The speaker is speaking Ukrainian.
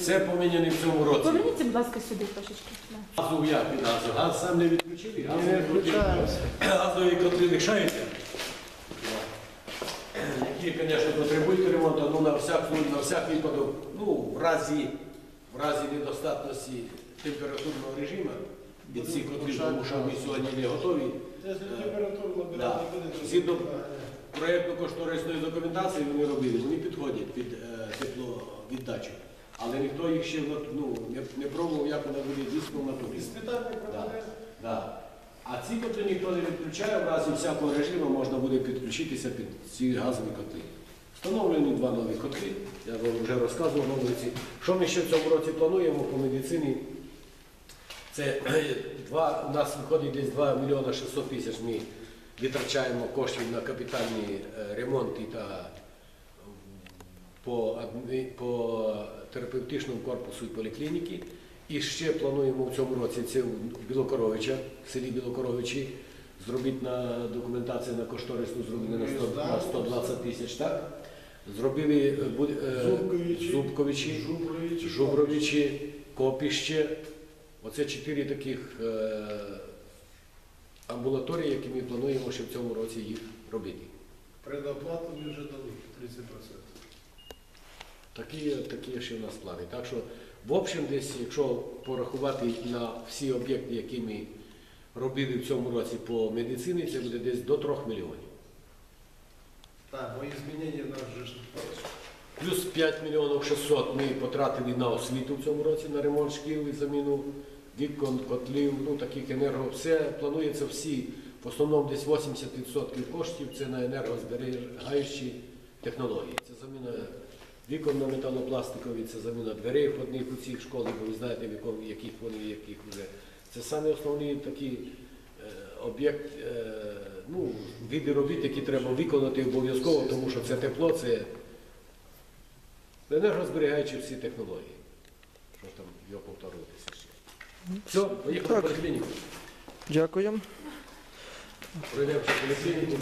Це поміняні в цьому році. Поверніться, будь ласка, сюди трошечки. Газу як від газу? Газ сам не відключили, газ Не не відключили. Газові котли лишаються. Які, звісно, потребують ремонту, ну на всяк, на всяк випадок, ну, в разі, в разі недостатності температурного режиму від цих котлів, тому що ми сьогодні не готові. Буде, Згідно проєктно-кошторисної документації вони робили, вони підходять під е, тепловіддачу. Але ніхто їх ще ну, не, пробував, як вона буде дійсно в натурі. Да, да. А ці котли ніхто не відключає, в разі всякого режиму можна буде підключитися під ці газові котли. Встановлені два нові котли, я вам вже розказував на вулиці. Що ми ще в цьому році плануємо по медицині? Це два, у нас виходить десь 2 мільйони 600 тисяч ми витрачаємо коштів на капітальні е, ремонти та по, по терапевтичному корпусу і поліклініки. І ще плануємо в цьому році це в Білокоровича, в селі Білокоровичі, зробити на документацію на кошторисну зробили на 120 тисяч, так? Зробили е, е, Зубковичі, Жубровичі, Копіще. Оце чотири таких амбулаторії, які ми плануємо ще в цьому році їх робити. Предоплату ми вже дали 30%. Такі, такі ще в нас плани. Так що, в общем, десь, якщо порахувати на всі об'єкти, які ми робили в цьому році по медицині, це буде десь до 3 мільйонів. Так, бо змінення нас же ж Плюс 5 мільйонів 600 ми потратили на освіту в цьому році, на ремонт шкіл і заміну вікон, котлів, ну таких енерго. Все планується всі, в основному десь 80% коштів це на енергозберігаючі технології. Це заміна вікон на металопластикові, це заміна дверей входних у цих школах, бо ви знаєте, в яких вони, яких вже. Це самі основні такі е, об'єкт, е, ну, види робіт, які треба виконати обов'язково, тому що це тепло, це енергозберігаючі всі технології. Що ж там його повторюватися ще. Все, поїхали в поліклініку. Дякую. Пройдемо в поліклініку.